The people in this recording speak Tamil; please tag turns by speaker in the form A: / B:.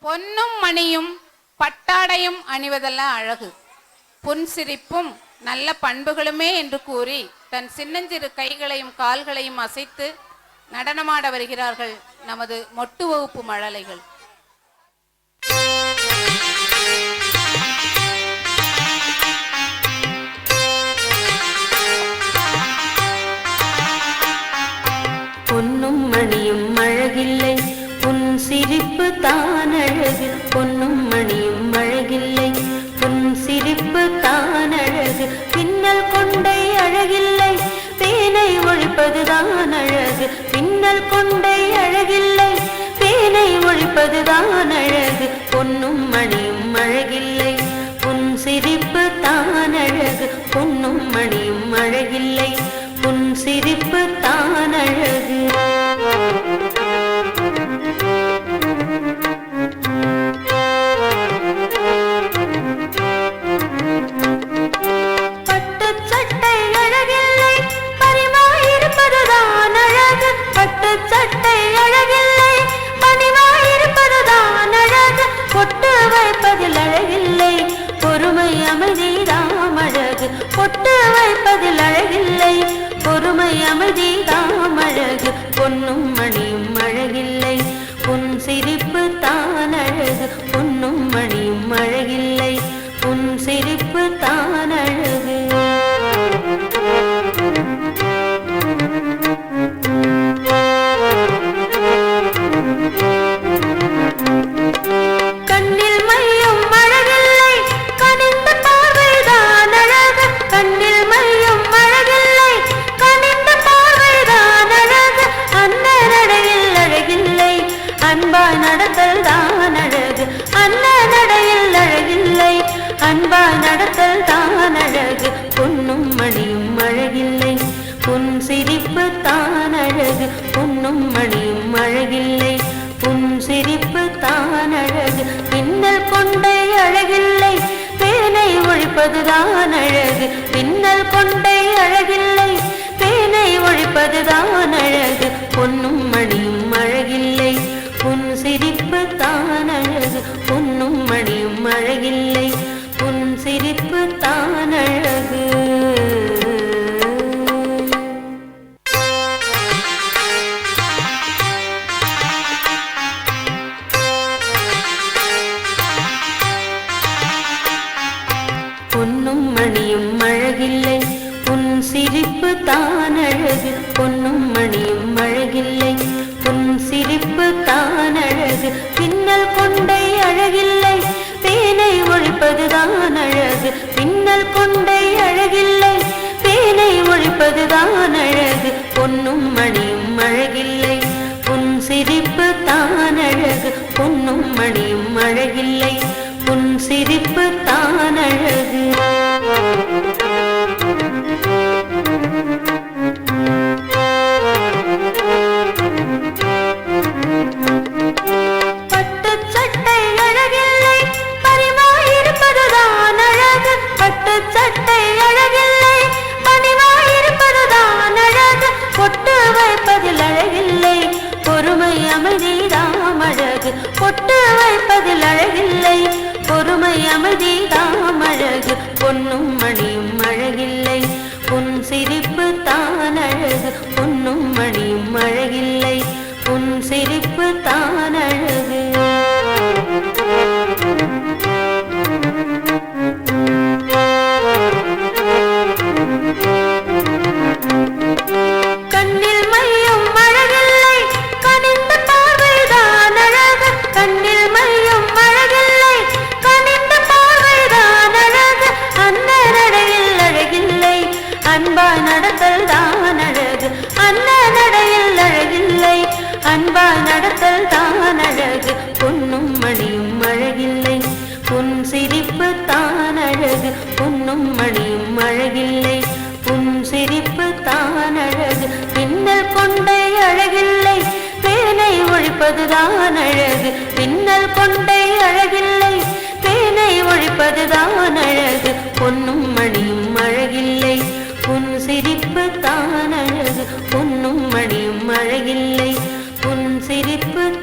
A: பொன்னும் மணியும் பட்டாடையும் அணிவதெல்லாம் அழகு. புன்சிரிப்பும் நல்ல பண்புகளுமே என்று கூறி தன் சின்னஞ்சிறு கைகளையும் கால்களையும் அசைத்து நடனமாட வருகிறார்கள் நமது மொட்டு வகுப்பு மழலைகள்.
B: பொன்னும் மணியும் அழகில்லை. உன் சிரிப்பு தான். அழகு பொன்னும் மணியும் அழகில்லை. பொன் சிரிப்பு தான் அழகு. பின்னல் கொண்டை அழகில்லை. பேனை ஒழிப்பதுதான் அழகு. பின்னல் கொண்டை அழகில்லை. பேனை ஒழிப்பதுதான் அழகு. பொன்னும் மணியும் அழகில்லை. பொன் சிரிப்பு தான் அழகு. பொன் பொன்னும் மணியும் அழகில்லை. பொன் சிரிப்பு தான் அழகு பொன்னும் மணியும் அழகில்லை. பொன் சிரிப்பு தான் நடத்தல் தான் அழகு பொன்னும் மணியும் அழகில்லை. உன் சிரிப்பு தான் அழகு பொன்னும் மணியும் அழகில்லை. உன் சிரிப்பு தான் அழகு பின்னல் கொண்டை அழகில்லை. பேனை ஒழிப்பதுதான் அழகு பின்னல் கொண்டை அழகில்லை. உன் சிரிப்பு தான் அழகு பொன்னும் மணியும் அழகில்லை. உன் சிரிப்பு தான் அழகு பின்னல் கொண்டை அழகில்லை. பேனை ஒழிப்பதுதான் அழகு பின்னல் கொண்டை அழகில்லை. பேனை ஒழிப்பதுதான் அழகு பொன்னும் மணியும் அழகில்லை. உன் சிரிப்பு தான் அழகு பொன்னும் மணியும் அழகில்லை. சட்டை அழகில்லை பணிவாயிருப்பதுதான் அழகு. பொட்டு வைப்பதில் அழகில்லை பொறுமை அமைதிதாம் அழகு. பொட்டு வைப்பதில் அழகில்லை பொறுமை அமைதிதாம் அழகு. பொன்னும் மணியும் நடத்தல் தான் அழகு பொன்னும் மணியும் அழகில்லை. உன் சிரிப்பு தான் அழகு பொன்னும் மணியும் அழகில்லை. உன் சிரிப்பு தான் அழகு பின்னல் கொண்டை அழகில்லை. பேனை ஒழிப்பதுதான் அழகு பின்னல் கொண்டை செருப்பு